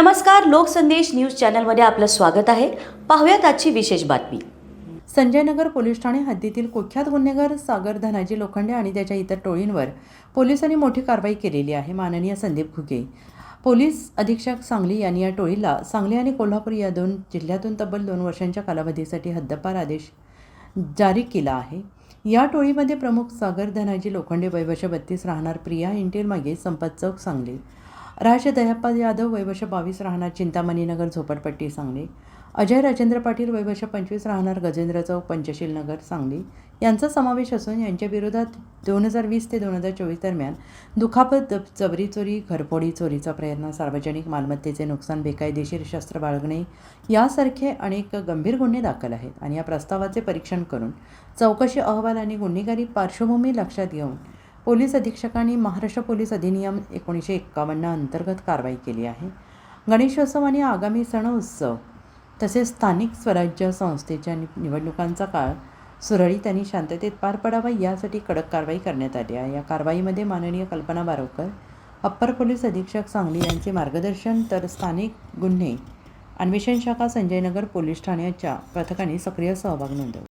नमस्कार लोकसंदेश न्यूज चॅनलमध्ये आपलं स्वागत आहे. पाहूयात आजची विशेष बातमी. संजयनगर पोलीस ठाणे हद्दीतील कुख्यात गुन्हेगार सागर धनाजी लोखंडे आणि त्याच्या इतर टोळींवर पोलिसांनी मोठी कारवाई केलेली आहे माननीय संदीप घुगे. पोलीस अधीक्षक सांगली यांनी या टोळीला सांगली आणि कोल्हापूर या दोन जिल्ह्यातून तब्बल दोन वर्षांच्या कालावधीसाठी हद्दपार आदेश जारी केला आहे. या टोळीमध्ये प्रमुख सागर धनाजी लोखंडे वैवर्ष बत्तीस राहणार प्रिया इंटेल मागे संपत चौक सांगली. राज दयाप्पा यादव वयवर्ष बावीस राहणार चिंतामणीनगर झोपडपट्टी सांगली. अजय राजेंद्र पाटील वयवर्ष पंचवीस राहणार गजेंद्र चौक पंचशील नगर सांगली. यांचा समावेश असून यांच्या विरोधात दोन हजार वीस ते दोन हजार चोवीस दरम्यान दुखापत जबरी चोरी घरफोडी चोरीचा प्रयत्न सार्वजनिक मालमत्तेचे नुकसान बेकायदेशीर शस्त्र बाळगणे यासारखे अनेक गंभीर गुन्हे दाखल आहेत. आणि या प्रस्तावाचे परीक्षण करून चौकशी अहवाल आणि गुन्हेगारी पार्श्वभूमी लक्षात घेऊन पोलीस अधीक्षकांनी महाराष्ट्र पोलीस अधिनियम एकोणीसशे एक्कावन्न अंतर्गत कारवाई केली आहे. गणेशोत्सव आणि आगामी सण उत्सव तसेच स्थानिक स्वराज्य संस्थेच्या नि- निवडणुकांचा काळ सुरळीत आणि शांततेत पार पडावा यासाठी कडक कारवाई करण्यात आली आहे. या कारवाईमध्ये माननीय कल्पना बारोकर अप्पर पोलीस अधीक्षक सांगली यांचे मार्गदर्शन तर स्थानिक गुन्हे अन्वेषण शाखा संजयनगर पोलीस ठाण्याच्या पथकाने सक्रिय सहभाग नोंदवला.